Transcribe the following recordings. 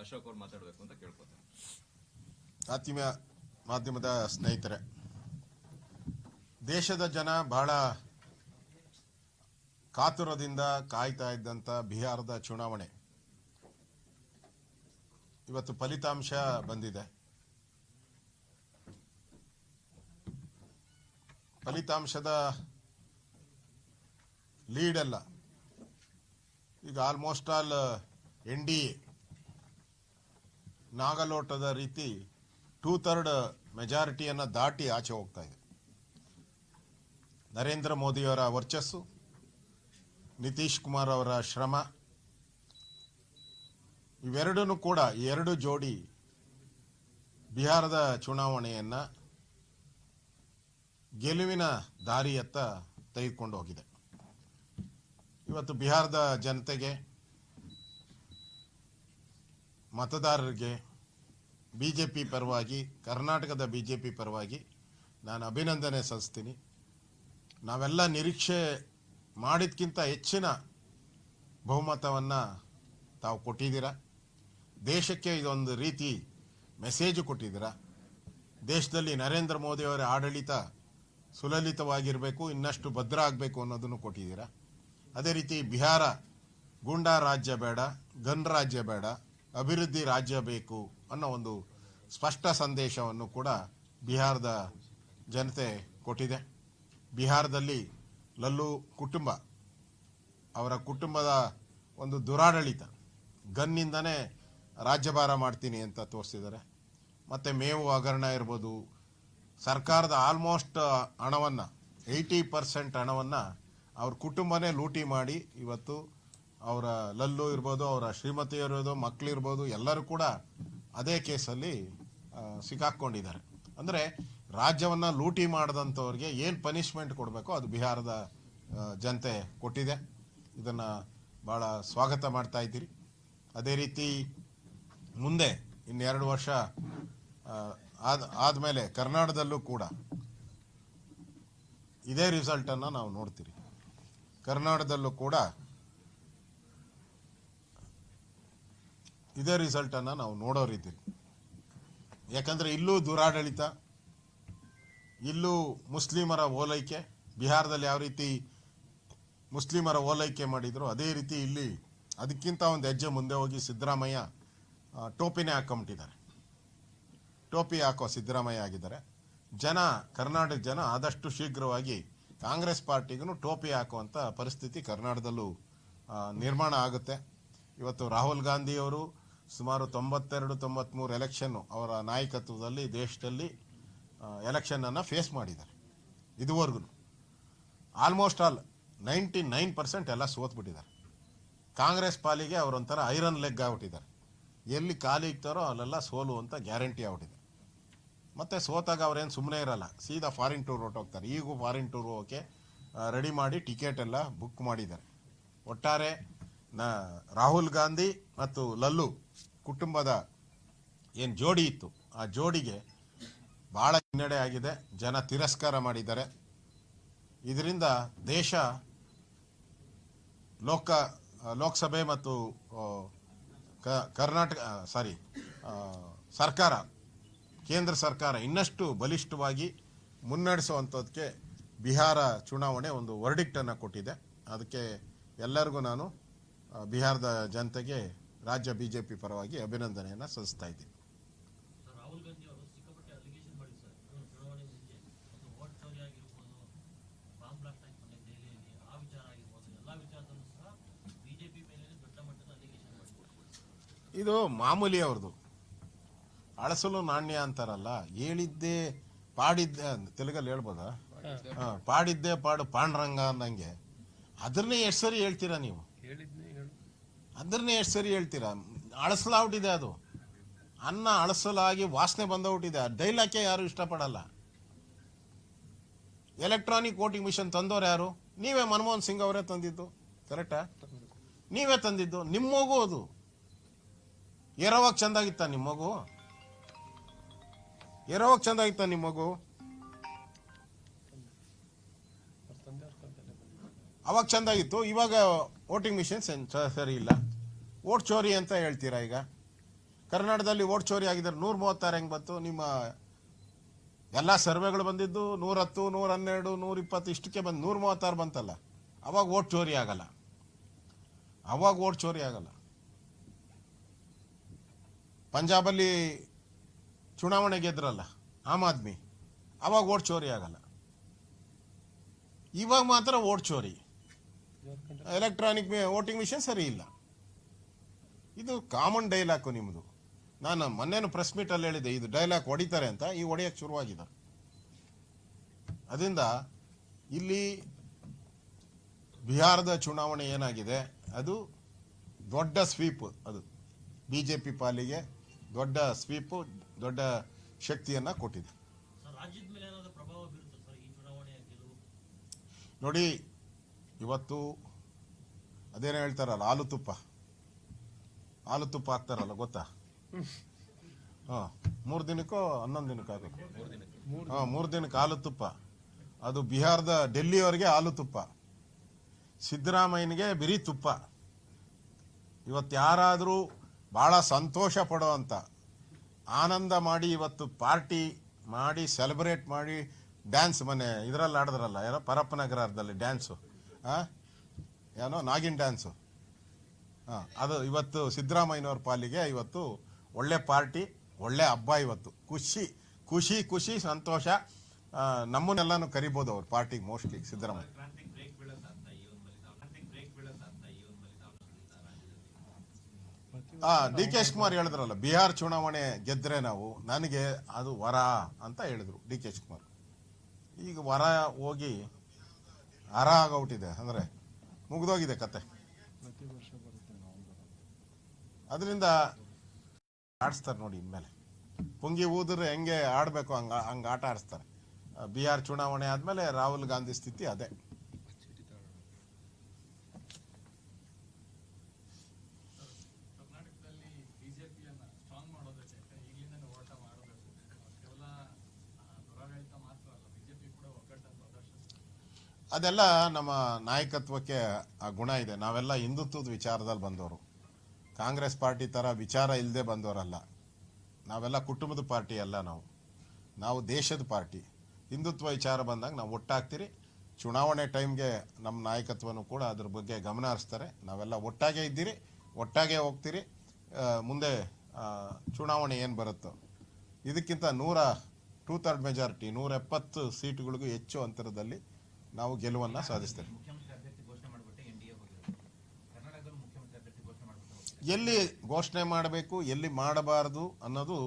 ಅಶೋಕ್ ಅವ್ರು ಮಾತಾಡಬೇಕು ಅಂತ ಕೇಳ್ಕೊತಾರೆ ಆತ್ಮೀಯ ಮಾಧ್ಯಮದ ಸ್ನೇಹಿತರೆ, ದೇಶದ ಜನ ಬಹಳ ಕಾತುರದಿಂದ ಕಾಯ್ತಾ ಇದ್ದಂತ ಬಿಹಾರದ ಚುನಾವಣೆ. ಇವತ್ತು ಫಲಿತಾಂಶ ಬಂದಿದೆ. ಫಲಿತಾಂಶದ ಲೀಡ್ ಅಲ್ಲ. ಈಗ ಆಲ್ಮೋಸ್ಟ್ ಆಲ್ ಎನ್ ಡಿ ನಾಗಲೋಟದ ರೀತಿ ಟೂ ಥರ್ಡ್ ಮೆಜಾರಿಟಿಯನ್ನು ದಾಟಿ ಆಚೆ ಹೋಗ್ತಾ ಇದೆ. ನರೇಂದ್ರ ಮೋದಿಯವರ ವರ್ಚಸ್ಸು, ನಿತೀಶ್ ಕುಮಾರ್ ಅವರ ಶ್ರಮ ಇವೆರಡೂ ಕೂಡ ಎರಡು ಜೋಡಿ ಬಿಹಾರದ ಚುನಾವಣೆಯನ್ನು ಗೆಲುವಿನ ದಾರಿಯತ್ತ ತೆಗೆದುಕೊಂಡು ಹೋಗಿದೆ. ಇವತ್ತು ಬಿಹಾರದ ಜನತೆಗೆ ಮತದಾರರಿಗೆ ಬಿ ಜೆ ಪಿ ಪರವಾಗಿ, ಕರ್ನಾಟಕದ ಬಿ ಜೆ ಪಿ ಪರವಾಗಿ ನಾನು ಅಭಿನಂದನೆ ಸಲ್ಲಿಸ್ತೀನಿ. ನಾವೆಲ್ಲ ನಿರೀಕ್ಷೆ ಮಾಡಿದ್ಕಿಂತ ಹೆಚ್ಚಿನ ಬಹುಮತವನ್ನು ತಾವು ಕೊಟ್ಟಿದ್ದೀರ. ದೇಶಕ್ಕೆ ಇದೊಂದು ರೀತಿ ಮೆಸೇಜ್ ಕೊಟ್ಟಿದ್ದೀರ. ದೇಶದಲ್ಲಿ ನರೇಂದ್ರ ಮೋದಿಯವರ ಆಡಳಿತ ಸುಲಲಿತವಾಗಿರಬೇಕು, ಇನ್ನಷ್ಟು ಭದ್ರ ಆಗಬೇಕು ಅನ್ನೋದನ್ನು ಕೊಟ್ಟಿದ್ದೀರಾ. ಅದೇ ರೀತಿ ಬಿಹಾರ ಗೂಂಡಾ ರಾಜ್ಯ ಬೇಡ ಗನ್ ರಾಜ್ಯ ಬೇಡ ಅಭಿವೃದ್ಧಿ ರಾಜ್ಯ ಬೇಕು ಅನ್ನೋ ಒಂದು ಸ್ಪಷ್ಟ ಸಂದೇಶವನ್ನು ಕೂಡ ಬಿಹಾರದ ಜನತೆ ಕೊಟ್ಟಿದೆ. ಬಿಹಾರದಲ್ಲಿ ಲಲ್ಲು ಕುಟುಂಬ, ಅವರ ಕುಟುಂಬದ ಒಂದು ದುರಾಡಳಿತ, ಗನ್ನಿಂದನೇ ರಾಜ್ಯಭಾರ ಮಾಡ್ತೀನಿ ಅಂತ ತೋರಿಸಿದ್ದಾರೆ. ಮತ್ತು ಮೇವು ಹಗರಣ ಇರ್ಬೋದು, ಸರ್ಕಾರದ ಆಲ್ಮೋಸ್ಟ್ ಹಣವನ್ನು ಏಯ್ಟಿ ಪರ್ಸೆಂಟ್ ಹಣವನ್ನು ಅವ್ರ ಕುಟುಂಬನೇ ಲೂಟಿ ಮಾಡಿ ಇವತ್ತು ಅವರ ಲಲ್ಲು ಇರ್ಬೋದು, ಅವರ ಶ್ರೀಮತಿ ಇರ್ಬೋದು ಮಕ್ಕಳಿರ್ಬೋದು ಎಲ್ಲರೂ ಕೂಡ ಅದೇ ಕೇಸಲ್ಲಿ ಸಿಕ್ಕಾಕ್ಕೊಂಡಿದ್ದಾರೆ ಅಂದರೆ ರಾಜ್ಯವನ್ನು ಲೂಟಿ ಮಾಡಿದಂಥವ್ರಿಗೆ ಏನು ಪನಿಷ್ಮೆಂಟ್ ಕೊಡಬೇಕೋ ಅದು ಬಿಹಾರದ ಜನತೆ ಕೊಟ್ಟಿದೆ. ಇದನ್ನು ಭಾಳ ಸ್ವಾಗತ ಮಾಡ್ತಾ ಇದ್ದೀರಿ. ಅದೇ ರೀತಿ ಮುಂದೆ ಇನ್ನೆರಡು ವರ್ಷ ಆದ, ಆದಮೇಲೆ ಕರ್ನಾಟಕದಲ್ಲೂ ಕೂಡ ಇದೇ ರಿಸಲ್ಟನ್ನು ನಾವು ನೋಡ್ತೀರಿ. ಕರ್ನಾಟಕದಲ್ಲೂ ಕೂಡ ಇದೇ ರಿಸಲ್ಟನ್ನು ನಾವು ನೋಡೋರಿದ್ದೀವಿ ಯಾಕಂದರೆ ಇಲ್ಲೂ ದುರಾಡಳಿತ, ಇಲ್ಲೂ ಮುಸ್ಲಿಮರ ಓಲೈಕೆ, ಬಿಹಾರದಲ್ಲಿ ಯಾವ ರೀತಿ ಮುಸ್ಲಿಮರ ಓಲೈಕೆ ಮಾಡಿದ್ರು ಅದೇ ರೀತಿ ಇಲ್ಲಿ ಅದಕ್ಕಿಂತ ಒಂದು ಹೆಜ್ಜೆ ಮುಂದೆ ಹೋಗಿ ಸಿದ್ದರಾಮಯ್ಯ ಟೋಪಿನೇ ಹಾಕೊಂಬಿಟ್ಟಿದ್ದಾರೆ. ಟೋಪಿ ಹಾಕೋ ಸಿದ್ದರಾಮಯ್ಯ ಆಗಿದ್ದಾರೆ. ಜನ, ಕರ್ನಾಟಕ ಜನ ಆದಷ್ಟು ಶೀಘ್ರವಾಗಿ ಕಾಂಗ್ರೆಸ್ ಪಾರ್ಟಿಗೂ ಟೋಪಿ ಹಾಕುವಂಥ ಪರಿಸ್ಥಿತಿ ಕರ್ನಾಟಕದಲ್ಲೂ ನಿರ್ಮಾಣ ಆಗುತ್ತೆ. ಇವತ್ತು ರಾಹುಲ್ ಗಾಂಧಿಯವರು ಸುಮಾರು ತೊಂಬತ್ತೆರಡು ತೊಂಬತ್ತ್ಮೂರು ಎಲೆಕ್ಷನ್ನು ಅವರ ನಾಯಕತ್ವದಲ್ಲಿ ದೇಶದಲ್ಲಿ ಎಲೆಕ್ಷನನ್ನು ಫೇಸ್ ಮಾಡಿದ್ದಾರೆ. ಇದುವರೆಗೂ. Almost all ninety nine percent ಎಲ್ಲ ಸೋತ್ಬಿಟ್ಟಿದ್ದಾರೆ. ಕಾಂಗ್ರೆಸ್ ಪಾಲಿಗೆ ಅವರೊಂಥರ ಐರನ್ ಲೆಗ್ ಆಗ್ಬಿಟ್ಟಿದ್ದಾರೆ. ಎಲ್ಲಿ ಖಾಲಿ ಇಕ್ತಾರೋ ಅಲ್ಲೆಲ್ಲ ಸೋಲು ಅಂತ ಗ್ಯಾರಂಟಿ ಆಗ್ಬಿಟ್ಟಿದೆ. ಮತ್ತು ಸೋತಾಗ ಅವ್ರೇನು ಸುಮ್ಮನೆ ಇರಲ್ಲ, ಸೀದಾ ಫಾರಿನ್ ಟೂರ್ ಹೊರಟೋಗ್ತಾರೆ. ಈಗೂ ಫಾರಿನ್ ಟೂರ್ ಹೋಗೋಕೆ ರೆಡಿ ಮಾಡಿ ಟಿಕೆಟ್ ಎಲ್ಲ ಬುಕ್ ಮಾಡಿದ್ದಾರೆ. ಒಟ್ಟಾರೆ ರಾಹುಲ್ ಗಾಂಧಿ ಮತ್ತು ಲಲ್ಲು ಕುಟುಂಬದ ಏನು ಜೋಡಿ ಇತ್ತು, ಆ ಜೋಡಿಗೆ ಭಾಳ ಹಿನ್ನಡೆ ಆಗಿದೆ, ಜನ ತಿರಸ್ಕಾರ ಮಾಡಿದ್ದಾರೆ. ಇದರಿಂದ ದೇಶ ಲೋಕ, ಲೋಕಸಭೆ ಮತ್ತು ಕರ್ನಾಟಕ ಸಾರಿ ಸರ್ಕಾರ, ಕೇಂದ್ರ ಸರ್ಕಾರ ಇನ್ನಷ್ಟು ಬಲಿಷ್ಠವಾಗಿ ಮುನ್ನಡೆಸುವಂಥದ್ದಕ್ಕೆ ಬಿಹಾರ ಚುನಾವಣೆ ಒಂದು ವರ್ಡಿಕ್ಟನ್ನು ಕೊಟ್ಟಿದೆ. ಅದಕ್ಕೆ ಎಲ್ಲರಿಗೂ ನಾನು ಬಿಹಾರದ ಜನತೆಗೆ ರಾಜ್ಯ ಬಿಜೆಪಿ ಜೆ ಪಿ ಪರವಾಗಿ ಅಭಿನಂದನೆಯನ್ನು ಸಲ್ಲಿಸ್ತಾ ಇದ್ದೀನಿ. ಸರ್ ರಾಹುಲ್ ಗಾಂಧಿ ಅವರು ಸಿಕ್ಕಾಪಟ್ಟೆ ಅಲಿಗೇಷನ್ ಮಾಡಿ ಸರ್. ಇವ್ರು ಒಂದು ಓಟ್ ಚೋರಿ ಆಗಿರ್ಬೋದು ಬಾಂಬ್ ಬ್ಲಾಸ್ಟ್ ಆಗಿ ಮೊನ್ನೆ ಆ ವಿಚಾರ ಆಗಿರ್ಬೋದು ಎಲ್ಲ ವಿಚಾರದಲ್ಲೂ ಸಹ ಬಿಜೆಪಿ ಮೇಲೆ ದೊಡ್ಡ ಮಟ್ಟದ ಅಲಿಗೇಷನ್ ಮಾಡಿಕೊಡ್ಬೋದು ಇದು ಮಾಮೂಲಿ ಅವ್ರದ್ದು ಅಳಸಲು ನಾಣ್ಯ ಅಂತಾರಲ್ಲ ಹೇಳಿದ್ದೆ ಪಾಡಿದ್ದೆ ಅಂತ ತೆಲುಗಲ್ಲಿ ಹೇಳ್ಬೋದಾ? ಹಾ, ಪಾಡಿದ್ದೆ ಪಾಡು ಪಾಂಡ್ರಂಗ ಅನ್ನಂಗೆ ಅದನ್ನೇ ಎಷ್ಟು ಸರಿ ಹೇಳ್ತೀರಾ ನೀವು? ಅದನ್ನೇ ಎಷ್ಟು ಸರಿ ಹೇಳ್ತೀರಾ? ಅಳಸಲಾಗ್ಬಿಟ್ಟಿದೆ ಅದು. ಅನ್ನ ಅಳಸಲಾಗಿ ವಾಸನೆ ಬಂದೋಗ್ಬಿಟ್ಟಿದೆ ಡೈಲಾಕೆ ಯಾರು ಇಷ್ಟಪಡಲ್ಲ. ಎಲೆಕ್ಟ್ರಾನಿಕ್ ವೋಟಿಂಗ್ ಮಿಷನ್ ತಂದವ್ರು ಯಾರು? ನೀವೇ ಮನಮೋಹನ್ ಸಿಂಗ್ ಅವರೇ ತಂದಿದ್ದು. ಕರೆಕ್ಟಾ? ನೀವೇ ತಂದಿದ್ದು. ನಿಮ್ಮ ಮಗು ಅದು. ಎರವಾಗ ಚಂದಾಗಿತ್ತ ನಿಮ್ಮ ಮಗು? ಎರವಾಗ ಚಂದಾಗಿತ್ತ ನಿಮ್ಮ ಮಗು? ಅವಾಗ ಚೆಂದಾಗಿತ್ತು. ಇವಾಗ ವೋಟಿಂಗ್ ಮಿಷಿನ್ ಸರಿ ಇಲ್ಲ. ವೋಟ್ ಚೋರಿ ಅಂತ ಹೇಳ್ತೀರಾ ಈಗ? ಕರ್ನಾಟಕದಲ್ಲಿ ಓಟ್ ಚೋರಿ ಆಗಿದ್ದಾರೆ ನೂರ ಮೂವತ್ತಾರು ಹೆಂಗೆ ಬಂತು? ನಿಮ್ಮ ಎಲ್ಲ ಸರ್ವೆಗಳು ಬಂದಿದ್ದು ನೂರತ್ತು ನೂರ ಹನ್ನೆರಡು ನೂರ ಇಪ್ಪತ್ತು ಇಷ್ಟಕ್ಕೆ ಬಂದು ನೂರ ಮೂವತ್ತಾರು ಬಂತಲ್ಲ. ಅವಾಗ ಓಟ್ ಚೋರಿ ಆಗಲ್ಲ. ಅವಾಗ ಓಟ್ ಚೋರಿ ಆಗಲ್ಲ. ಪಂಜಾಬಲ್ಲಿ ಚುನಾವಣೆ ಗೆದ್ರಲ್ಲ ಆಮ್ ಆದ್ಮಿ ಅವಾಗ ಓಟ್ ಚೋರಿ ಆಗಲ್ಲ. ಇವಾಗ ಮಾತ್ರ ಓಟ್ ಚೋರಿ. ಎಲೆಕ್ಟ್ರಾನಿಕ್ ವೋಟಿಂಗ್ ಮಿಷನ್ ಸರಿ ಇಲ್ಲ. ಇದು ಕಾಮನ್ ಡೈಲಾಕು ನಿಮ್ಮದು ನಾನು ಮೊನ್ನೆನೂ ಪ್ರೆಸ್ ಮೀಟಲ್ಲಿ ಹೇಳಿದೆ ಇದು ಡೈಲಾಗ್ ಹೊಡಿತಾರೆ ಅಂತ ಈ ಹೊಡೆಯಕ್ಕೆ ಶುರುವಾಗಿದೆ ಅದರಿಂದ ಇಲ್ಲಿ ಬಿಹಾರದ ಚುನಾವಣೆ ಏನಾಗಿದೆ ಅದು ದೊಡ್ಡ ಸ್ವೀಪ್ ಅದು. ಬಿ ಜೆ ಪಿ ಪಾಲಿಗೆ ದೊಡ್ಡ ಸ್ವೀಪು ದೊಡ್ಡ ಶಕ್ತಿಯನ್ನು ಕೊಟ್ಟಿದೆ. ನೋಡಿ ಇವತ್ತು ಅದೇನೋ ಹೇಳ್ತಾರಲ್ಲ ಹಾಲು ತುಪ್ಪ ಹಾಲು ತುಪ್ಪ ಹಾಕ್ತಾರಲ್ಲ ಗೊತ್ತಾ? ಹಾಂ, ಮೂರು ದಿನಕ್ಕೋ ಹನ್ನೊಂದು ದಿನಕ್ಕೆ ಆಗಬೇಕು ಹಾಂ, ಮೂರು ದಿನಕ್ಕೆ ಹಾಲು ತುಪ್ಪ ಅದು ಬಿಹಾರದ ಡೆಲ್ಲಿಯವರೆಗೆ ಹಾಲು ತುಪ್ಪ ಸಿದ್ದರಾಮಯ್ಯನಿಗೆ ಬಿರಿ ತುಪ್ಪ. ಇವತ್ತು ಯಾರಾದರೂ ಭಾಳ ಸಂತೋಷ ಪಡೋ ಅಂತ, ಆನಂದ ಮಾಡಿ ಇವತ್ತು ಪಾರ್ಟಿ ಮಾಡಿ, ಸೆಲೆಬ್ರೇಟ್ ಮಾಡಿ ಡ್ಯಾನ್ಸ್ ಮನೆ, ಇದರಲ್ಲಿ ಆಡಿದ್ರಲ್ಲ, ಯಾರೋ ಪರಪ್ಪನಗರದಲ್ಲಿ ಡ್ಯಾನ್ಸು ಏನೋ ನಾಗಿನ್ ಡ್ಯಾನ್ಸು. ಅದು ಇವತ್ತು ಸಿದ್ದರಾಮಯ್ಯನವ್ರ ಪಾಲಿಗೆ ಇವತ್ತು ಒಳ್ಳೆ ಪಾರ್ಟಿ, ಒಳ್ಳೆ ಹಬ್ಬ ಇವತ್ತು. ಖುಷಿ ಖುಷಿ ಖುಷಿ, ಸಂತೋಷ. ನಮ್ಮನ್ನೆಲ್ಲಾನು ಕರಿಬೋದು ಅವ್ರು ಪಾರ್ಟಿಗೆ mostly Siddaramaiah. D K Shivakumar ಹೇಳಿದ್ರಲ್ಲ, ಬಿಹಾರ್ ಚುನಾವಣೆ ಗೆದ್ರೆ ನಾವು, ನನಗೆ ಅದು ವರ ಅಂತ ಹೇಳಿದ್ರು ಡಿ ಕೆ ಶಿವಕುಮಾರ್. ಈಗ ವರ ಹೋಗಿ, ಹರ ಆಗೋಗ್ಬಿಟ್ಟಿದೆ, ಅಂದರೆ ಮುಗಿದೋಗಿದೆ ಕತೆ. ಅದರಿಂದ ಆಡಿಸ್ತಾರೆ ನೋಡಿ ಇನ್ಮೇಲೆ. ಪುಂಗಿ ಊದ್ರೆ ಹೆಂಗೆ ಆಡಬೇಕು ಹಂಗ, ಹಂಗೆ ಆಟ ಆಡಿಸ್ತಾರೆ. ಬಿಹಾರ್ ಚುನಾವಣೆ ಆದಮೇಲೆ ರಾಹುಲ್ ಗಾಂಧಿ ಸ್ಥಿತಿ ಅದೇ. ಅದೆಲ್ಲ ನಮ್ಮ ನಾಯಕತ್ವಕ್ಕೆ ಆ ಗುಣ ಇದೆ. ನಾವೆಲ್ಲ ಹಿಂದುತ್ವದ ವಿಚಾರದಲ್ಲಿ ಬಂದವರು. ಕಾಂಗ್ರೆಸ್ ಪಾರ್ಟಿ ಥರ ವಿಚಾರ ಇಲ್ಲದೆ ಬಂದವರಲ್ಲ. ನಾವೆಲ್ಲ ಕುಟುಂಬದ ಪಾರ್ಟಿ ಅಲ್ಲ ನಾವು. ನಾವು ದೇಶದ ಪಾರ್ಟಿ. ಹಿಂದುತ್ವ ವಿಚಾರ ಬಂದಾಗ ನಾವು ಒಟ್ಟಾಗ್ತೀರಿ. ಚುನಾವಣೆ ಟೈಮ್ಗೆ ನಮ್ಮ ನಾಯಕತ್ವನೂ ಕೂಡ ಅದ್ರ ಬಗ್ಗೆ ಗಮನ ಹರಿಸ್ತಾರೆ. ನಾವೆಲ್ಲ ಒಟ್ಟಾಗೇ ಇದ್ದೀರಿ. ಒಟ್ಟಾಗೆ ಹೋಗ್ತೀರಿ. ಮುಂದೆ ಚುನಾವಣೆ ಏನು ಬರುತ್ತೋ. ಇದಕ್ಕಿಂತ ನೂರ ಟೂ ಥರ್ಡ್ ಮೆಜಾರಿಟಿ ನೂರ ಎಪ್ಪತ್ತು ಸೀಟುಗಳಿಗೂ ಹೆಚ್ಚು ಅಂತರದಲ್ಲಿ ನಾವು ಗೆಲುವನ್ನು ಸಾಧಿಸ್ತೇವೆ ಮುಖ್ಯಮಂತ್ರಿ ಅಭ್ಯರ್ಥಿ ಘೋಷಣೆ ಮಾಡಿಬಿಟ್ಟು ಎನ್ ಡಿ ಎ ಹೋಗಿರೋದು ಕರ್ನಾಟಕದಲ್ಲಿ ಮುಖ್ಯಮಂತ್ರಿ ಅಭ್ಯರ್ಥಿ ಘೋಷಣೆ ಮಾಡಿಬಿಟ್ಟು ಹೋಗ್ತಾರೆ ಎಲ್ಲಿ ಘೋಷಣೆ ಮಾಡಬೇಕು, ಎಲ್ಲಿ ಮಾಡಬಾರದು ಅನ್ನೋದು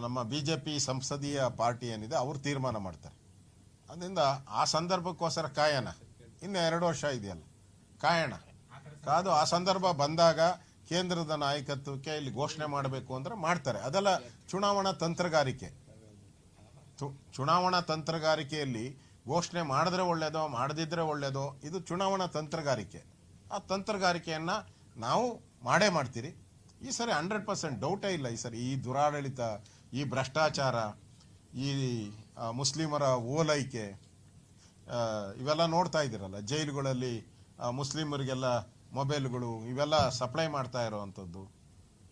ನಮ್ಮ ಬಿ ಜೆ ಪಿ ಸಂಸದೀಯ ಪಾರ್ಟಿ ಏನಿದೆ, ಅವರು ತೀರ್ಮಾನ ಮಾಡ್ತಾರೆ. ಅದರಿಂದ ಆ ಸಂದರ್ಭಕ್ಕೋಸ್ಕರ ಕಾಯಣ ಇನ್ನು ಎರಡು ವರ್ಷ ಇದೆಯಲ್ಲ. ಕಾಯಣ. ಕಾದು ಆ ಸಂದರ್ಭ ಬಂದಾಗ ಕೇಂದ್ರದ ನಾಯಕತ್ವಕ್ಕೆ ಇಲ್ಲಿ ಘೋಷಣೆ ಮಾಡಬೇಕು ಅಂದ್ರೆ ಮಾಡ್ತಾರೆ. ಅದೆಲ್ಲ ಚುನಾವಣಾ ತಂತ್ರಗಾರಿಕೆ. ಚುನಾವಣಾ ತಂತ್ರಗಾರಿಕೆಯಲ್ಲಿ ಘೋಷಣೆ ಮಾಡಿದ್ರೆ ಒಳ್ಳೆಯದೋ ಮಾಡದಿದ್ದರೆ ಒಳ್ಳೆಯದೋ ಇದು ಚುನಾವಣಾ ತಂತ್ರಗಾರಿಕೆ. ಆ ತಂತ್ರಗಾರಿಕೆಯನ್ನು ನಾವು ಮಾಡೇ ಮಾಡ್ತೀರಿ? ಈ ಸರಿ ಹಂಡ್ರೆಡ್ ಪರ್ಸೆಂಟ್ ಡೌಟೇ ಇಲ್ಲ ಈ ಸರಿ. ಈ ದುರಾಡಳಿತ, ಈ ಭ್ರಷ್ಟಾಚಾರ, ಈ ಮುಸ್ಲಿಮರ ಓಲೈಕೆ ಇವೆಲ್ಲ ನೋಡ್ತಾ ಇದ್ದೀರಲ್ಲ. ಜೈಲುಗಳಲ್ಲಿ ಮುಸ್ಲಿಮರಿಗೆಲ್ಲ ಮೊಬೈಲ್ಗಳು ಇವೆಲ್ಲ ಸಪ್ಲೈ ಮಾಡ್ತಾ ಇರೋವಂಥದ್ದು.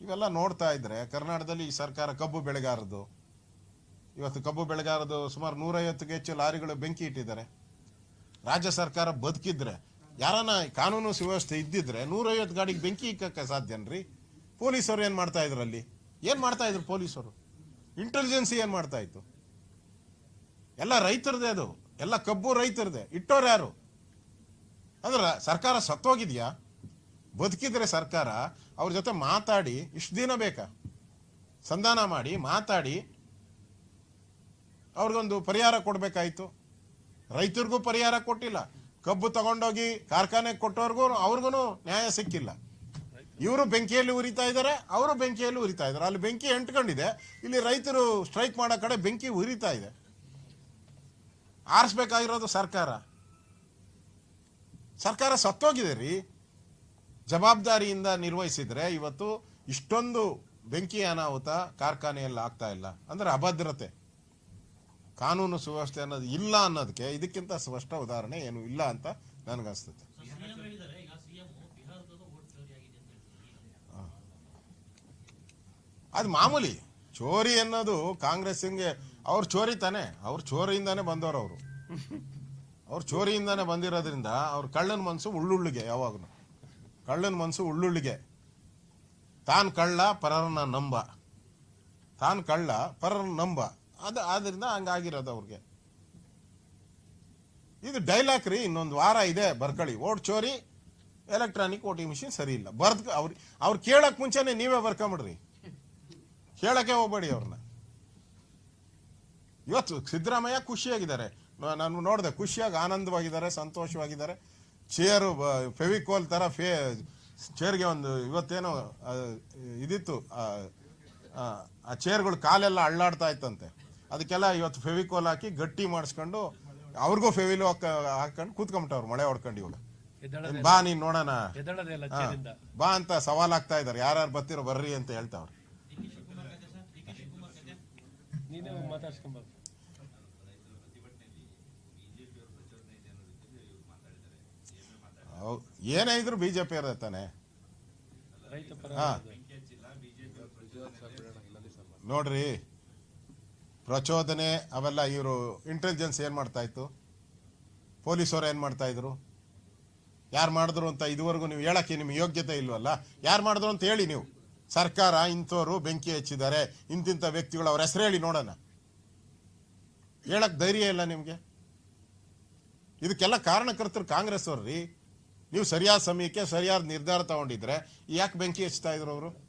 ಇವೆಲ್ಲ ನೋಡ್ತಾ ಇದ್ದರೆ ಕರ್ನಾಟಕದಲ್ಲಿ ಈ ಸರ್ಕಾರ ಕಬ್ಬು ಬೆಳೆಗಾರದು ಇವತ್ತು ಕಬ್ಬು ಬೆಳೆಗಾರದು ಸುಮಾರು ನೂರೈವತ್ತಿಗೆ ಹೆಚ್ಚು ಲಾರಿಗಳು ಬೆಂಕಿ ಇಟ್ಟಿದ್ದಾರೆ. ರಾಜ್ಯ ಸರ್ಕಾರ ಬದುಕಿದ್ರೆ ಯಾರನ್ನ ಕಾನೂನು ಸುವ್ಯವಸ್ಥೆ ಇದ್ದಿದ್ರೆ ನೂರೈವತ್ತು ಗಾಡಿಗೆ ಬೆಂಕಿ ಇಕ್ಕಕ್ಕೆ ಸಾಧ್ಯನ್ರಿ ಪೊಲೀಸರು ಏನು ಮಾಡ್ತಾ ಇದ್ರಲ್ಲಿ ಏನು ಮಾಡ್ತಾ ಇದ್ರು ಪೊಲೀಸರು ಇಂಟೆಲಿಜೆನ್ಸಿ ಏನು ಮಾಡ್ತಾ ಇತ್ತು? ಎಲ್ಲ ರೈತರದೇ ಅದು. ಎಲ್ಲ ಕಬ್ಬು ರೈತರದೇ. ಇಟ್ಟೋರು ಯಾರು? ಅಂದ್ರೆ ಸರ್ಕಾರ ಸತ್ತೋಗಿದ್ಯಾ? ಬದುಕಿದ್ರೆ ಸರ್ಕಾರ ಅವ್ರ ಜೊತೆ ಮಾತಾಡಿ, ಇಷ್ಟು ದಿನ ಬೇಕಾ? ಸಂಧಾನ ಮಾಡಿ, ಮಾತಾಡಿ. ಅವ್ರಿಗೊಂದು ಪರಿಹಾರ ಕೊಡಬೇಕಾಯಿತು. ರೈತರಿಗೂ ಪರಿಹಾರ ಕೊಟ್ಟಿಲ್ಲ. ಕಬ್ಬು ತಗೊಂಡೋಗಿ ಕಾರ್ಖಾನೆ ಕೊಟ್ಟವ್ರಿಗೂ ಅವ್ರಿಗೂ ನ್ಯಾಯ ಸಿಕ್ಕಿಲ್ಲ. ಇವರು ಬೆಂಕಿಯಲ್ಲಿ ಉರಿತಾ ಇದ್ದಾರೆ, ಅವರು ಬೆಂಕಿಯಲ್ಲಿ ಉರಿತಾ ಇದ್ದಾರೆ. ಅಲ್ಲಿ ಬೆಂಕಿ ಎಂಟ್ಕೊಂಡಿದೆ, ಇಲ್ಲಿ ರೈತರು ಸ್ಟ್ರೈಕ್ ಮಾಡೋ ಕಡೆ ಬೆಂಕಿ ಉರಿತಾ ಇದೆ. ಆರಿಸ್ಬೇಕಾಗಿರೋದು ಸರ್ಕಾರ. ಸರ್ಕಾರ ಸತ್ತೋಗಿದೆ ರೀ. ಜವಾಬ್ದಾರಿಯಿಂದ ನಿರ್ವಹಿಸಿದ್ರೆ ಇವತ್ತು ಇಷ್ಟೊಂದು ಬೆಂಕಿ ಅನಾಹುತ ಕಾರ್ಖಾನೆಯಲ್ಲಿ ಆಗ್ತಾ ಇಲ್ಲ. ಅಂದ್ರೆ ಅಭದ್ರತೆ. ಕಾನೂನು ಸುವ್ಯವಸ್ಥೆ ಅನ್ನೋದು ಇಲ್ಲ ಅನ್ನೋದಕ್ಕೆ ಇದಕ್ಕಿಂತ ಸ್ಪಷ್ಟ ಉದಾಹರಣೆ ಏನು ಇಲ್ಲ ಅಂತ ನನಗನ್ಸ್ತದೆ ಅದು ಮಾಮೂಲಿ ಚೋರಿ ಅನ್ನೋದು ಕಾಂಗ್ರೆಸ್ಸಿಂಗೆ ಅವ್ರು ಚೋರಿ ತಾನೆ ಅವ್ರು ಚೋರಿಯಿಂದಾನೇ ಬಂದವರು ಅವರು. ಅವ್ರು ಚೋರಿಯಿಂದಾನೇ ಬಂದಿರೋದ್ರಿಂದ ಅವ್ರ ಕಳ್ಳನ ಮನಸ್ಸು ಉಳ್ಳುಳ್ಳಿಗೆ ಯಾವಾಗಲೂ. ಕಳ್ಳನ ಮನಸ್ಸು ಉಳ್ಳುಳ್ಳಿಗೆ. ತಾನು ಕಳ್ಳ ಪರರನ್ನ ನಂಬ. ತಾನು ಕಳ್ಳ ಪರರನ್ನ ನಂಬ. ಅದು, ಆದ್ರಿಂದ ಹಂಗಾಗಿರೋದು ಅವ್ರಿಗೆ. ಇದು ಡೈಲಾಗ್ ರೀ, ಇನ್ನೊಂದು ವಾರ ಇದೆ ಬರ್ಕೊಳ್ಳಿ ಓಟ್ ಚೋರಿ ಎಲೆಕ್ಟ್ರಾನಿಕ್ ವೋಟಿಂಗ್ ಮಿಷಿನ್ ಸರಿ ಇಲ್ಲ. ಬರ್ದ್, ಅವ್ರು ಅವ್ರು ಕೇಳಕ್ ಮುಂಚೆನೆ ನೀವೇ ಬರ್ಕೊಂಬಿಡ್ರಿ. ಕೇಳಕ್ಕೆ ಹೋಗ್ಬೇಡಿ ಅವ್ರನ್ನ ಇವತ್ತು ಸಿದ್ದರಾಮಯ್ಯ ಖುಷಿಯಾಗಿದ್ದಾರೆ. ನಾನು ನೋಡಿದೆ, ಖುಷಿಯಾಗಿ ಆನಂದವಾಗಿದ್ದಾರೆ, ಸಂತೋಷವಾಗಿದ್ದಾರೆ. ಚೇರು ಫೆವಿಕೋಲ್ ತರ ಫೇ, ಚೇರ್ಗೆ ಒಂದು ಇವತ್ತೇನೋ ಇದಿತ್ತು ಆ ಚೇರ್ಗಳು ಕಾಲೆಲ್ಲ ಅಳ್ಳಾಡ್ತಾ ಇತ್ತಂತೆ. ಅದಕ್ಕೆಲ್ಲ ಇವತ್ತು ಫೆವಿಕೋಲ್ ಹಾಕಿ ಗಟ್ಟಿ ಮಾಡಿಸ್ಕೊಂಡು ಅವ್ರಿಗೂ ಫೆವಿಲು ಹಾಕೊಂಡು ಕೂತ್ಕೊಂಬಿಟ್ಟವ್ರು ಮಳೆ ಹೊಡ್ಕೊಂಡು ಇವಾಗ ಬಾ ನೀನ್ ನೋಡೋಣ. ಬಾ ಅಂತ ಸವಾಲ್ ಆಗ್ತಾ ಇದಾರೆ. ಯಾರ್ಯಾರು ಬರ್ತಿರೋ ಬರ್ರಿ ಅಂತ ಹೇಳ್ತಾವ್ರು. ಏನೇ ಇದ್ರು ಬಿಜೆಪಿ ಇರತ್ತಾನೆ ತಾನೆ. ನೋಡ್ರಿ. ಪ್ರಚೋದನೆ, ಅವೆಲ್ಲ ಇವರು ಇಂಟೆಲಿಜೆನ್ಸ್ ಏನು ಮಾಡ್ತಾ ಇತ್ತು? ಏನು ಮಾಡ್ತಾಯಿದ್ರು ಯಾರು ಮಾಡಿದ್ರು ಅಂತ ಇದುವರೆಗೂ ನೀವು ಹೇಳಕ್ಕೆ ನಿಮ್ಮ ಯೋಗ್ಯತೆ ಇಲ್ವಲ್ಲ? ಯಾರು ಮಾಡಿದ್ರು ಅಂತ ಹೇಳಿ ನೀವು. ಸರ್ಕಾರ ಇಂಥವರು ಬೆಂಕಿ ಹಚ್ಚಿದ್ದಾರೆ. ಇಂತಿಂಥ ವ್ಯಕ್ತಿಗಳು ಅವ್ರ ಹೆಸರು ಹೇಳಿ ನೋಡೋಣ. ಹೇಳಕ್ಕೆ ಧೈರ್ಯ ಇಲ್ಲ ನಿಮಗೆ? ಇದಕ್ಕೆಲ್ಲ ಕಾರಣಕರ್ತರು ಕಾಂಗ್ರೆಸ್ ಅವ್ರಿ ನೀವು ಸರಿಯಾದ ಸಮಯಕ್ಕೆ ಸರಿಯಾದ ನಿರ್ಧಾರ ತಗೊಂಡಿದ್ರೆ ಯಾಕೆ ಬೆಂಕಿ ಹಚ್ತಾ ಇದ್ರು ಅವರು?